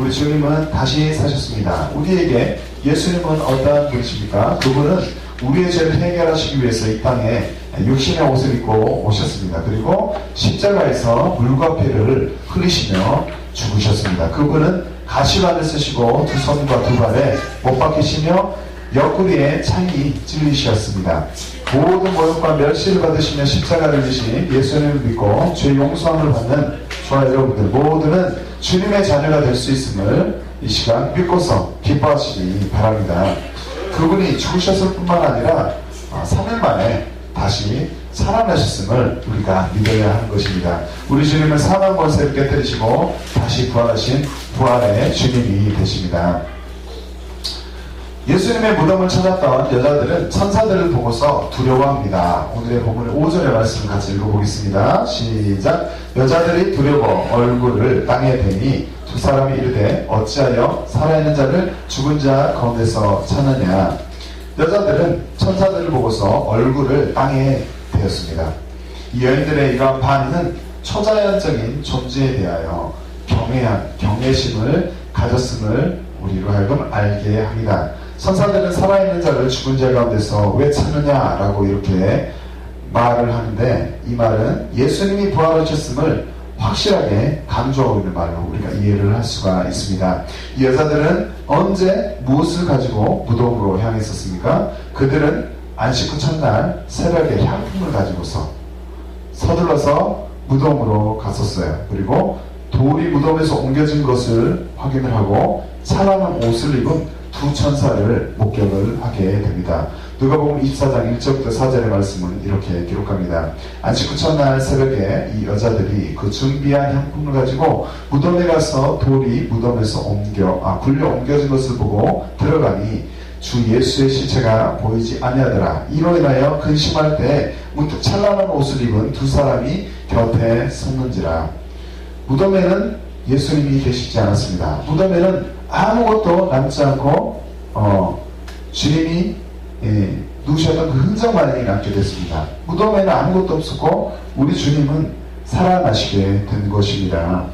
우리 주님은 다시 사셨습니다. 우리에게 예수님은 어떠한 분이십니까? 그분은 우리의 죄를 해결하시기 위해서 이 땅에 육신의 옷을 입고 오셨습니다. 그리고 십자가에서 물과 피를 흘리시며 죽으셨습니다. 그분은 가시관을 쓰시고 두 손과 두 발에 못 박히시며 옆구리에 창이 찔리셨습니다. 모든 모욕과 멸시를 받으시며 십자가를 지신 예수님을 믿고 죄 용서함을 받는 저와 여러분들 모두는 주님의 자녀가 될 수 있음을 이 시간 믿고서 기뻐하시기 바랍니다. 그분이 죽으셨을 뿐만 아니라 3일 만에 다시 살아나셨음을 우리가 믿어야 하는 것입니다. 우리 주님은 사망 권세를 깨뜨리시고 다시 부활하신 부활의 주님이 되십니다. 예수님의 무덤을 찾았던 여자들은 천사들을 보고서 두려워합니다. 오늘의 본문의 5절의 말씀을 같이 읽어보겠습니다. 시작. 여자들이 두려워 얼굴을 땅에 대니 두 사람이 이르되 어찌하여 살아있는 자를 죽은 자 가운데서 찾느냐. 여자들은 천사들을 보고서 얼굴을 땅에 대었습니다. 이 여인들의 이러한 반응은 초자연적인 존재에 대하여 경외한 경외심을 가졌음을 우리로 하여금 알게 합니다. 선사들은 살아있는 자를 죽은 자 가운데서 왜 찾느냐라고 이렇게 말을 하는데 이 말은 예수님이 부활하셨음을 확실하게 강조하고 있는 말로 우리가 이해를 할 수가 있습니다. 이 여자들은 언제 무엇을 가지고 무덤으로 향했었습니까? 그들은 안식 후 첫날 새벽에 향품을 가지고서 서둘러서 무덤으로 갔었어요. 그리고 돌이 무덤에서 옮겨진 것을 확인을 하고 찬란한 옷을 입은 두 천사를 목격을 하게 됩니다. 누가 보면 24장 1절부터 4절의 말씀은 이렇게 기록합니다. 안식 후 첫날 새벽에 이 여자들이 그 준비한 향품을 가지고 무덤에 가서 돌이 무덤에서 옮겨 아 굴려 옮겨진 것을 보고 들어가니 주 예수의 시체가 보이지 아니하더라. 이로 인하여 근심할 때 문득 찬란한 옷을 입은 두 사람이 곁에 섰는지라. 무덤에는 예수님이 계시지 않았습니다. 무덤에는 아무것도 남지 않고 어, 주님이 예, 누우셨던 그 흔적만이 남게 됐습니다. 무덤에는 아무것도 없었고 우리 주님은 살아나시게 된 것입니다.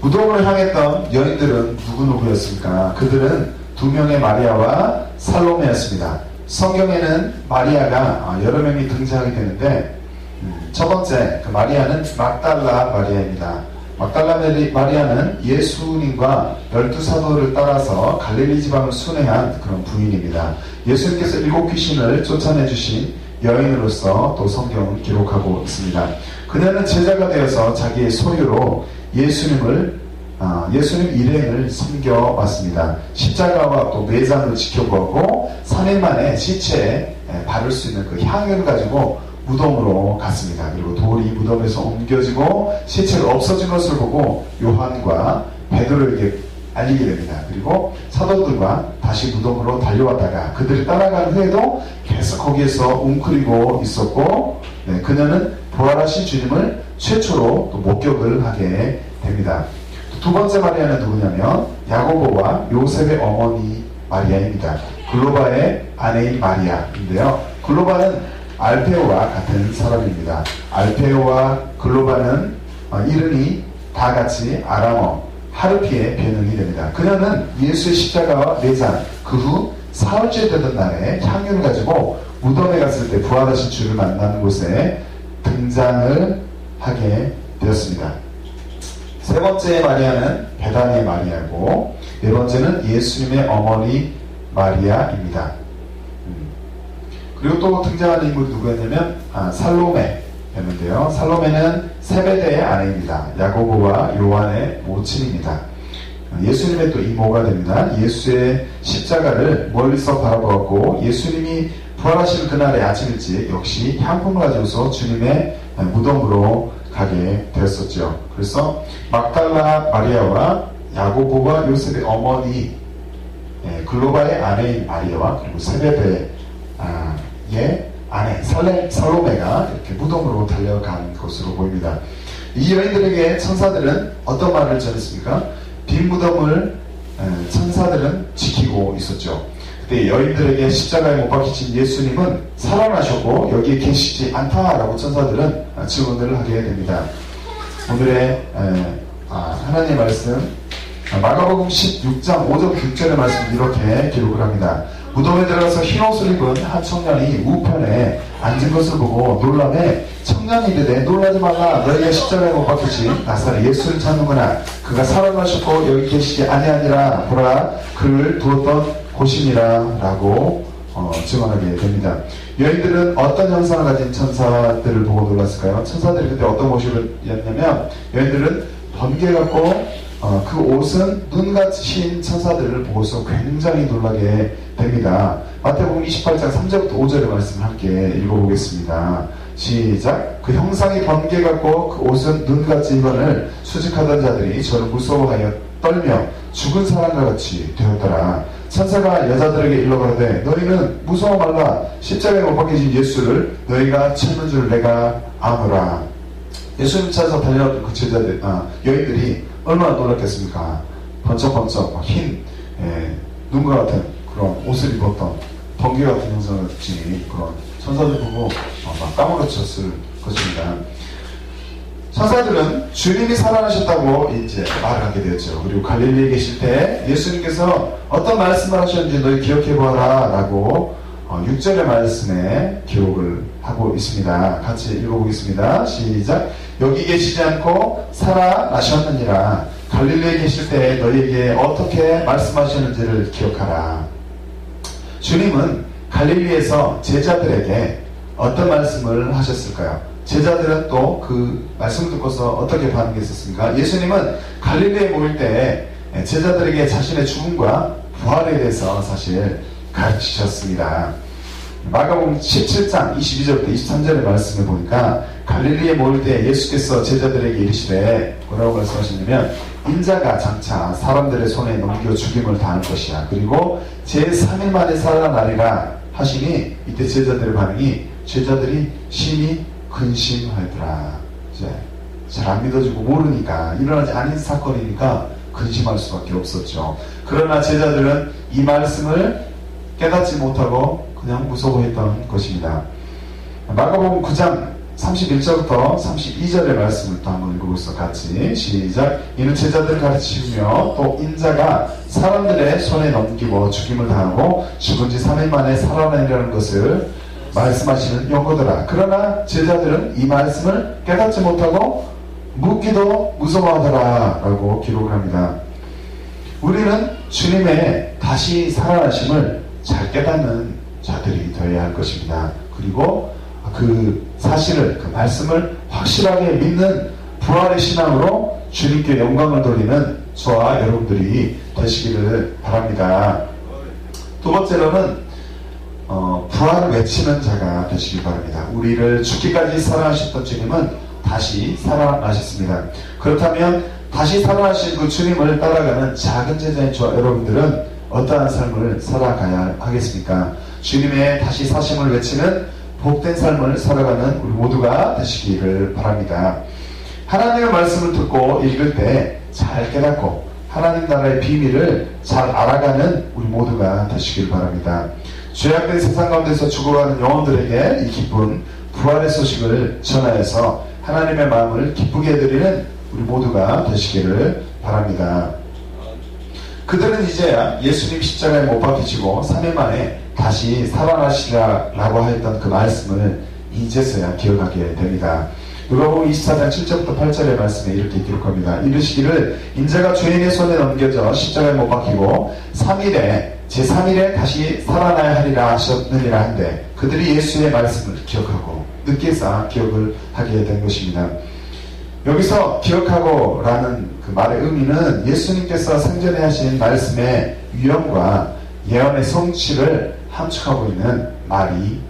무덤을 향했던 여인들은 누구누구였습니까? 그들은 두 명의 마리아와 살로메였습니다. 성경에는 마리아가 여러 명이 등장하게 되는데 음, 첫 번째 그 마리아는 막달라 마리아입니다. 막달라 마리아는 예수님과 열두 사도를 따라서 갈릴리 지방을 순회한 그런 부인입니다. 예수님께서 일곱 귀신을 쫓아내 주신 여인으로서 또 성경을 기록하고 있습니다. 그녀는 제자가 되어서 자기의 소유로 예수님을 아, 예수님 일행을 섬겨왔습니다. 십자가와 또 매장을 지켜보고 3일 만에 시체에 바를 수 있는 그 향을 가지고 무덤으로 갔습니다. 그리고 돌이 무덤에서 옮겨지고 시체가 없어진 것을 보고 요한과 베드로에게 알리게 됩니다. 그리고 사도들과 다시 무덤으로 달려왔다가 그들이 따라간 후에도 계속 거기에서 웅크리고 있었고 네, 그녀는 부활하신 주님을 최초로 또 목격을 하게 됩니다. 두 번째 마리아는 누구냐면 야고보와 요셉의 어머니 마리아입니다. 글로바의 아내인 마리아인데요. 글로바는 알페오와 같은 사람입니다. 알페오와 글로바는 어, 이름이 다 같이 아람어 하르피의 변형이 됩니다. 그녀는 예수의 십자가와 내장 그 후 사흘째 되던 날에 향유를 가지고 무덤에 갔을 때 부활하신 주를 만나는 곳에 등장을 하게 되었습니다. 세 번째 마리아는 베다니의 마리아고 네 번째는 예수님의 어머니 마리아입니다. 음. 그리고 또 등장하는 인물이 누구였냐면 아, 살로메였는데요. 살로메는 세베대의 아내입니다. 야고보와 요한의 모친입니다. 예수님의 또 이모가 됩니다. 예수의 십자가를 멀리서 바라보았고 예수님이 부활하신 그날의 아침 일찍 역시 향품을 가지고서 주님의 무덤으로 가게 되었었죠. 그래서 막달라 마리아와 야고보와 요셉의 어머니 예, 글로바의 아내인 마리아와 그리고 세베베 의 아내 살레, 살로메가 이렇게 무덤으로 달려간 것으로 보입니다. 이 여인들에게 천사들은 어떤 말을 전했습니까? 빈 무덤을 천사들은 지키고 있었죠. 그때 여인들에게 십자가에 못 박히신 예수님은 살아나셨고 여기에 계시지 않다라고 천사들은 질문을 하게 됩니다. 오늘의 아, 하나님의 말씀 아, 마가복음 16장 5절 6절의 말씀 이렇게 기록을 합니다. 무덤에 들어가서 흰 옷을 입은 한 청년이 우편에 앉은 것을 보고 놀라매 청년이 이르되 놀라지 말라. 너희가 십자가에 못 박히신 나사렛 예수를 찾는구나. 그가 살아나셨고 여기 계시지 아니하니라. 보라 그를 두었던 곳이니라. 라고 어, 증언하게 됩니다. 여인들은 어떤 형상을 가진 천사들을 보고 놀랐을까요? 천사들이 그때 어떤 모습이었냐면 여인들은 번개 같고 어, 그 옷은 눈같이 천사들을 보고서 굉장히 놀라게 됩니다. 마태복음 28장 3절부터 5절의 말씀을 함께 읽어보겠습니다. 시작. 그 형상이 번개 같고 그 옷은 눈같이 입은을 수직하던 자들이 저를 무서워하여 떨며 죽은 사람과 같이 되었더라. 천사가 여자들에게 일러가되 너희는 무서워 말라 십자가에 못 박히신 예수를 너희가 찾는 줄 내가 아노라. 예수님 찾아서 달려왔던 그 제자들, 아, 여인들이 얼마나 놀랐겠습니까? 번쩍번쩍 막 흰, 예, 눈과 같은 그런 옷을 입었던 번개 같은 형상을 지닌 그런 천사들 보고 어, 막 까무러쳤을 것입니다. 천사들은 주님이 살아나셨다고 이제 말을 하게 되었죠. 그리고 갈릴리에 계실 때 예수님께서 어떤 말씀을 하셨는지 너희 기억해 보아라 라고 6절의 말씀에 기록을 하고 있습니다. 같이 읽어보겠습니다. 시작. 여기 계시지 않고 살아나셨느니라. 갈릴리에 계실 때 너희에게 어떻게 말씀하셨는지를 기억하라. 주님은 갈릴리에서 제자들에게 어떤 말씀을 하셨을까요? 제자들은 또 그 말씀을 듣고서 어떻게 반응했었습니까? 예수님은 갈릴리에 모일 때 제자들에게 자신의 죽음과 부활에 대해서 사실 가르치셨습니다. 마가복음 17장 22절부터 23절의 말씀을 보니까 갈릴리에 모일 때 예수께서 제자들에게 이르시되 뭐라고 말씀하셨냐면 인자가 장차 사람들의 손에 넘겨 죽임을 당할 것이야. 그리고 제3일 만에 살아나리라 하시니 이때 제자들의 반응이 제자들이 심히 근심하더라. 이제 잘 안 믿어지고 모르니까 일어나지 않은 사건이니까 근심할 수밖에 없었죠. 그러나 제자들은 이 말씀을 깨닫지 못하고 그냥 무서워했던 것입니다. 마가복음 9장 31절부터 32절의 말씀을 또 한번 읽어보겠습니다. 같이 시작. 이는 제자들 가르치며 또 인자가 사람들의 손에 넘기고 죽임을 당하고 죽은 지 3일 만에 살아나리라는 것을 말씀하시는 용어더라. 그러나 제자들은 이 말씀을 깨닫지 못하고 묻기도 무서워하더라. 라고 기록을 합니다. 우리는 주님의 다시 살아나심을 잘 깨닫는 자들이 되어야 할 것입니다. 그리고 그 사실을, 그 말씀을 확실하게 믿는 부활의 신앙으로 주님께 영광을 돌리는 저와 여러분들이 되시기를 바랍니다. 두 번째로는 어, 부활을 외치는 자가 되시기 바랍니다. 우리를 죽기까지 사랑하셨던 주님은 다시 살아나셨습니다. 그렇다면 다시 살아나신 그 주님을 따라가는 작은 제자인 저 여러분들은 어떠한 삶을 살아가야 하겠습니까? 주님의 다시 사심을 외치는 복된 삶을 살아가는 우리 모두가 되시기를 바랍니다. 하나님의 말씀을 듣고 읽을 때 잘 깨닫고 하나님 나라의 비밀을 잘 알아가는 우리 모두가 되시길 바랍니다. 죄악된 세상 가운데서 죽어가는 영혼들에게 이 기쁜 부활의 소식을 전하여서 하나님의 마음을 기쁘게 해드리는 우리 모두가 되시기를 바랍니다. 그들은 이제야 예수님 십자가에 못 박히시고 3일 만에 다시 살아나시라라고 했던 그 말씀을 이제서야 기억하게 됩니다. 누가복음 24장 7절부터 8절의 말씀에 이렇게 기록합니다. 이르시기를 인자가 죄인의 손에 넘겨져 십자가에 못 박히고 3일에 제3일에 다시 살아나야 하리라 하셨느니라 한데 그들이 예수의 말씀을 기억하고 늦게서 기억을 하게 된 것입니다. 여기서 기억하고 라는 그 말의 의미는 예수님께서 생전에 하신 말씀의 위엄과 예언의 성취를 함축하고 있는 말이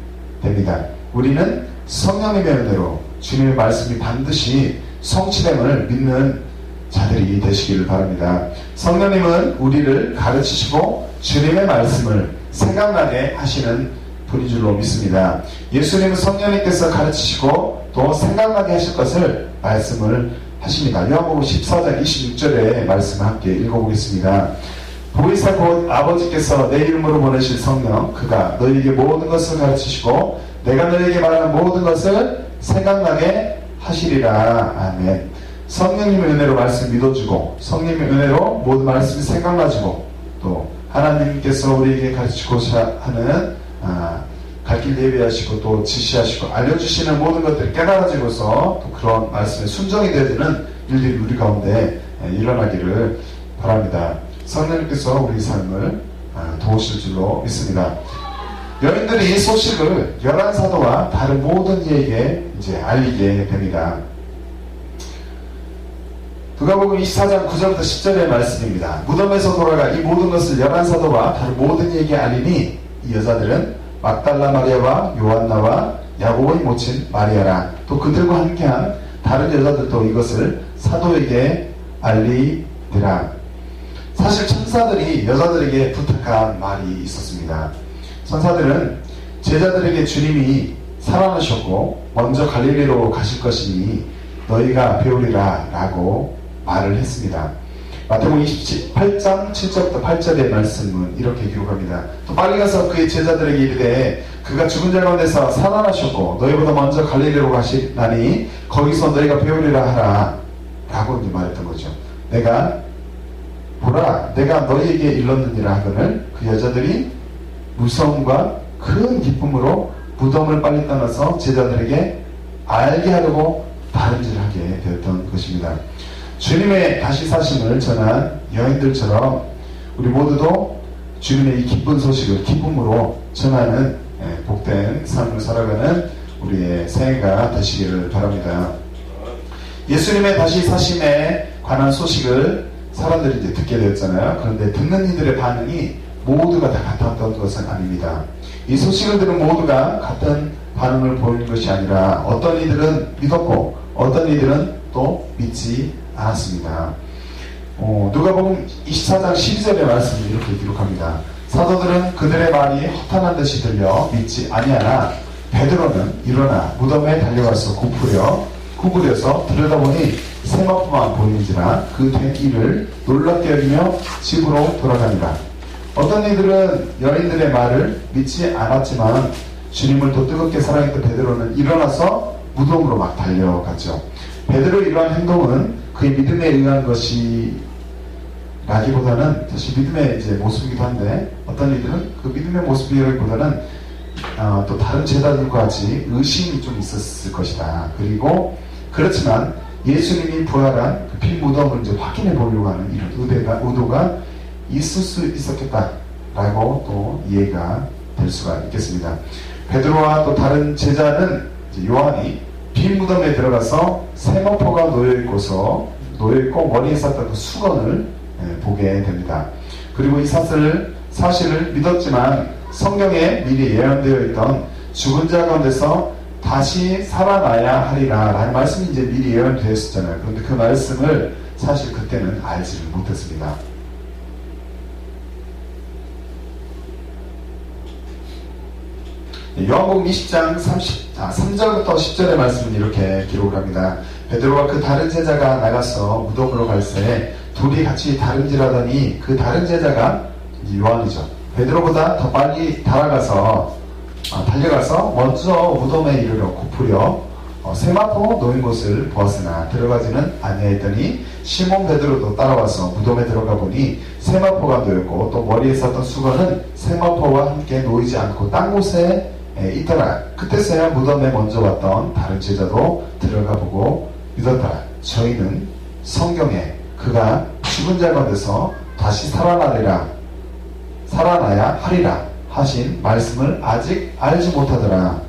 됩니다. 우리는 성령의 면대로 주님의 말씀이 반드시 성취됨을 믿는 자들이 되시기를 바랍니다. 성령님은 우리를 가르치시고 주님의 말씀을 생각나게 하시는 분인 줄로 믿습니다. 예수님은 성령님께서 가르치시고 또 생각나게 하실 것을 말씀을 하십니다. 요한복음 14장 26절의 말씀을 함께 읽어보겠습니다. 보이사 곧 아버지께서 내 이름으로 보내실 성령 그가 너희에게 모든 것을 가르치시고 내가 너희에게 말하는 모든 것을 생각나게 하시리라. 아멘. 성령님의 은혜로 말씀 믿어주고 성령님의 은혜로 모든 말씀이 생각나지고 또 하나님께서 우리에게 가르치고자 하는 아, 갈길 예배하시고 또 지시하시고 알려주시는 모든 것들이 깨달아지고서 또 그런 말씀에 순종이 되는 일들이 우리 가운데 예, 일어나기를 바랍니다. 성령님께서 우리 삶을 아, 도우실 줄로 믿습니다. 여인들이 이 소식을 열한 사도와 다른 모든 이에게 이제 알리게 됩니다. 누가복음 24장 9절부터 10절의 말씀입니다. 무덤에서 돌아가 이 모든 것을 열한 사도와 다른 모든 이에게 알리니 이 여자들은 막달라 마리아와 요한나와 야고보의 모친 마리아라 또 그들과 함께한 다른 여자들도 이것을 사도에게 알리더라. 사실 천사들이 여자들에게 부탁한 말이 있었습니다. 천사들은 제자들에게 주님이 살아나셨고 먼저 갈릴리로 가실 것이니 너희가 배우리라 라고 말을 했습니다. 마태복음 28장 7절부터 8절의 말씀은 이렇게 기록합니다. 또 빨리 가서 그의 제자들에게 이르되 그가 죽은 자 가운데서 살아나셨고 너희보다 먼저 갈릴리로 가시나니 거기서 너희가 배우리라 하라 라고 이제 말했던 거죠. 내가 보라 내가 너희에게 일렀느니라 하거늘 그 여자들이 무서움과 큰 기쁨으로 무덤을 빨리 떠나서 제자들에게 알게 하려고 다름질하게 되었던 것입니다. 주님의 다시 사심을 전한 여인들처럼 우리 모두도 주님의 이 기쁜 소식을 기쁨으로 전하는 예, 복된 삶을 살아가는 우리의 새해가 되시기를 바랍니다. 예수님의 다시 사심에 관한 소식을 사람들이 이제 듣게 되었잖아요. 그런데 듣는 이들의 반응이 모두가 다 같았던 것은 아닙니다. 이 소식을 들은 모두가 같은 반응을 보이는 것이 아니라 어떤 이들은 믿었고 어떤 이들은 또 믿지 않았습니다. 어, 누가복음 24장 12절의 말씀을 이렇게 기록합니다. 사도들은 그들의 말이 허탄한 듯이 들려 믿지 아니하나 베드로는 일어나 무덤에 달려가서 굽으려 구부려서 들여다보니 세마포만 보이는지라 그 된 일을 놀랍게 여기며 집으로 돌아가니라. 어떤 이들은 여인들의 말을 믿지 않았지만 주님을 더 뜨겁게 사랑했던 베드로는 일어나서 무덤으로 막 달려갔죠. 베드로의 이러한 행동은 그의 믿음에 의한 것이 라기보다는 사실 믿음의 이제 모습이기도 한데 어떤 이들은 그 믿음의 모습이라기보다는 어, 또 다른 제자들과 같이 의심이 좀 있었을 것이다. 그리고 그렇지만 예수님이 부활한 그 빈무덤을 이제 확인해 보려고 하는 이런 의도가, 의도가 있을 수 있었겠다라고 또 이해가 될 수가 있겠습니다. 베드로와 또 다른 제자는 요한이 빈 무덤에 들어가서 세모포가 놓여 있고서 놓여 있고 머리에 쌌던 그 수건을 예, 보게 됩니다. 그리고 이 사실을 사실을 믿었지만 성경에 미리 예언되어 있던 죽은 자 가운데서 다시 살아나야 하리라 라는 말씀이 이제 미리 예언되었었잖아요. 그런데 그 말씀을 사실 그때는 알지를 못했습니다. 요한복음 20장 30, 아, 3절부터 10절의 말씀은 이렇게 기록을 합니다. 베드로와 그 다른 제자가 나가서 무덤으로 갈새 둘이 같이 다름질하더니 그 다른 제자가 요한이죠. 베드로보다 더 빨리 달아가서 아, 달려가서 먼저 무덤에 이르러 굽으려 어, 세마포 놓인 곳을 보았으나 들어가지는 아니하였더니 시몬 베드로도 따라와서 무덤에 들어가 보니 세마포가 놓였고 또 머리에 썼던 수건은 세마포와 함께 놓이지 않고 딴 곳에 에, 있더라. 그때서야 무덤에 먼저 왔던 다른 제자도 들어가 보고 믿었더라. 저희는 성경에 그가 죽은 자 가운데서 다시 살아나리라 살아나야 하리라 하신 말씀을 아직 알지 못하더라.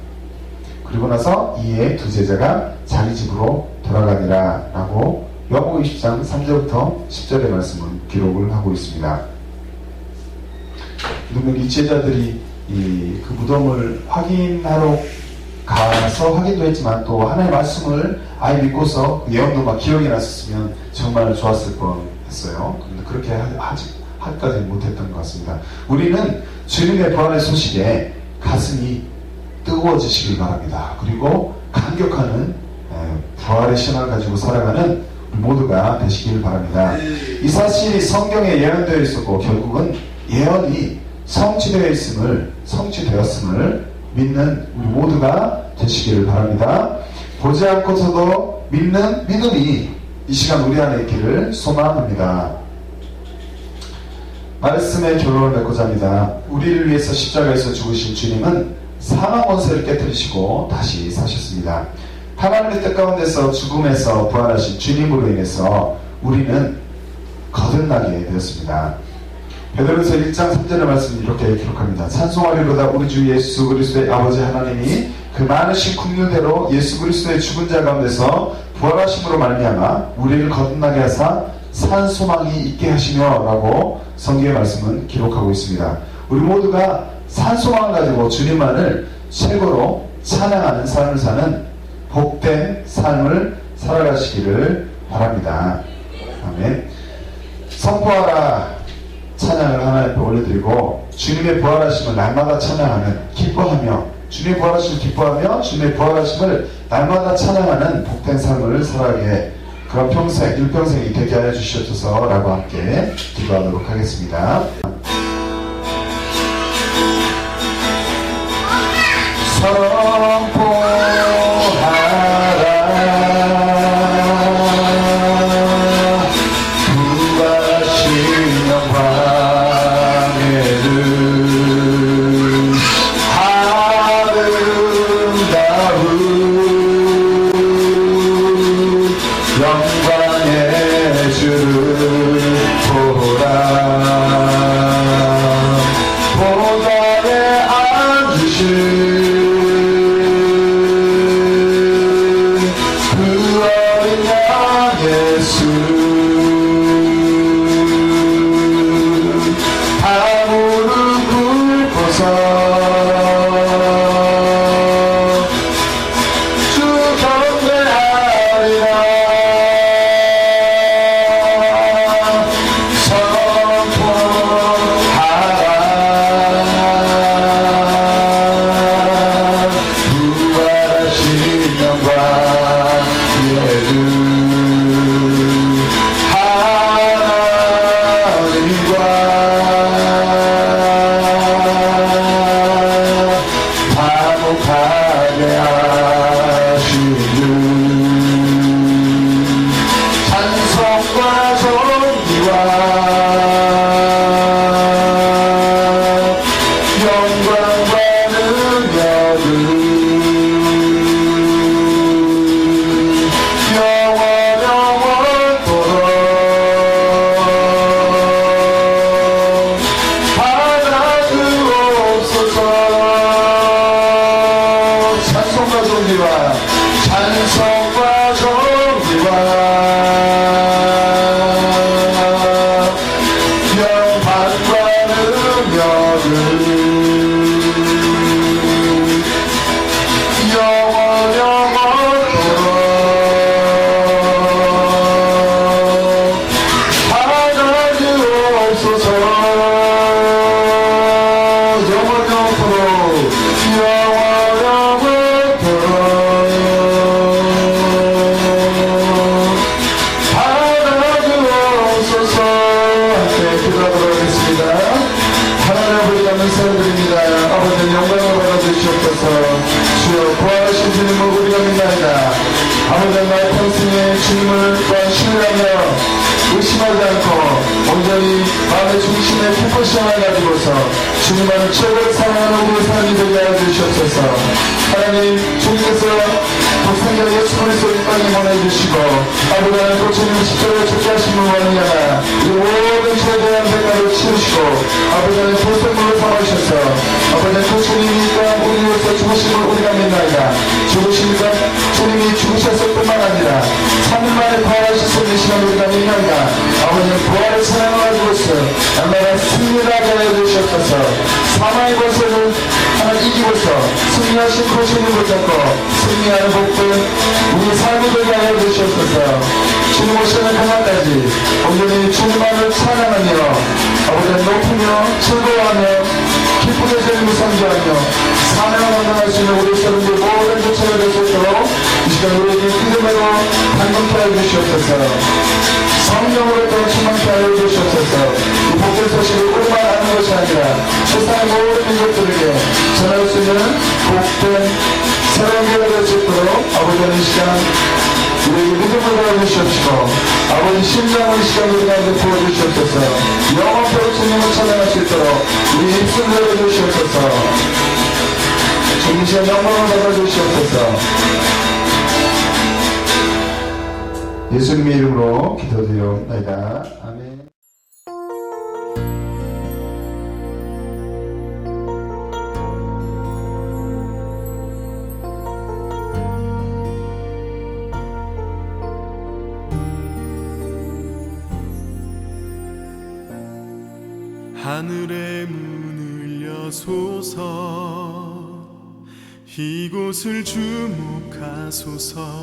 그리고 나서 이에 두 제자가 자기 집으로 돌아가니라 라고 요한복음 20장 3절부터 10절의 말씀을 기록을 하고 있습니다. 그러면 이 제자들이 이 그 무덤을 확인하러 가서 확인도 했지만 또 하나의 말씀을 아예 믿고서 그 예언도 막 기억이 났었으면 정말 좋았을 뻔했어요. 그런데 그렇게 하지 하까지는 못했던 것 같습니다. 우리는 주님의 부활의 소식에 가슴이 뜨거워지시길 바랍니다. 그리고 감격하는 에, 부활의 신앙을 가지고 살아가는 모두가 되시길 바랍니다. 이 사실이 성경에 예언되어 있었고 결국은 예언이 성취되어 있음을 성취되었음을 믿는 우리 모두가 되시기를 바랍니다. 보지 않고서도 믿는 믿음이 이 시간 우리 안에 있기를 소망합니다. 말씀의 결론을 맺고자 합니다. 우리를 위해서 십자가에서 죽으신 주님은 사망 원세를 깨뜨리시고 다시 사셨습니다. 하나님의 뜻 가운데서 죽음에서 부활하신 주님으로 인해서 우리는 거듭나게 되었습니다. 베드로서 1장 3절의 말씀 이렇게 기록합니다. 찬송하리로다 우리 주 예수 그리스도의 아버지 하나님이 그 많으신 국률대로 예수 그리스도의 죽은 자 가운데서 부활하심으로 말미암아 우리를 거듭나게 하사 산 소망이 있게 하시며라고 성경의 말씀은 기록하고 있습니다. 우리 모두가 산 소망을 가지고 주님만을 최고로 찬양하는 삶을 사는 복된 삶을 살아가시기를 바랍니다. 아멘. 선포하라 찬양을 하나님 앞에 올려드리고 주님의 부활하심을 날마다 찬양하는 기뻐하며 주님의 부활하심을 기뻐하며 주님의 부활하심을 날마다 찬양하는 복된 삶을 살아가게 그런 평생 일평생이 되게 하여 주시옵소서라고 함께 기도하도록 하겠습니다. 선포 의심하지 않고 온전히 마음의 중심에 풋풋함을 가지고서 주님만을 최고로 사랑하는 우리의 삶이 되게 하여 주시옵소서. 하나님 주님께서 독생자 예수 그리스도를 이 땅에 보내주시고 아버지 하나님 또 주님 십자가에 죽게 하심을 원하냐 이 모든 죄에 대한 대가를 치르시고 아버지 하나님 보생물로 삼아주셔서 아버지 하나님 그 주님이 이땅 우리 위해서 죽으심을 우리가 믿나이다. 죽으심이가 주님이 죽으셨을 뿐만 아니라 3일 만에 부활하셨을 이 시간 우리가 믿나이다. 아버지 사랑을 가지고서 날마다 승리하게 하여 주시옵소서. 사망의 것을 하나 이기고서 승리하신 그 주님을 붙잡고 승리하는 복들 우리 삶이 되게 하여 주시옵소서. 주님 오시는 그날까지 온전히 주님만을 찬양하며 아버지 높이며 즐거워하며 기쁘게 주님을 선교하며 사명을 감당할 수 있는 우리 사람들 모든 수 있도록 이 시간 우리에게 믿음으로 방금케 하여 주시옵소서. 성령으로 또 충만케 하여 주시옵소서. 이 복된 소식을 우리만 아는 것이 아니라 세상의 모든 민족들에게 전할 수 있는 복된 새로운 기회가 될 수 있도록 아버지 하는 시간 우리에게 믿음을 보여주시옵시고 아버지 심장의 시간을 우리한테 부어주시옵소서. 영원토록 주님을 있도록 우리 입술을 열어주시옵소서 주님의 영광을 받아주시옵소서. 예수님의 이름으로 기도드리옵나이다. 아멘 이곳을 주목하소서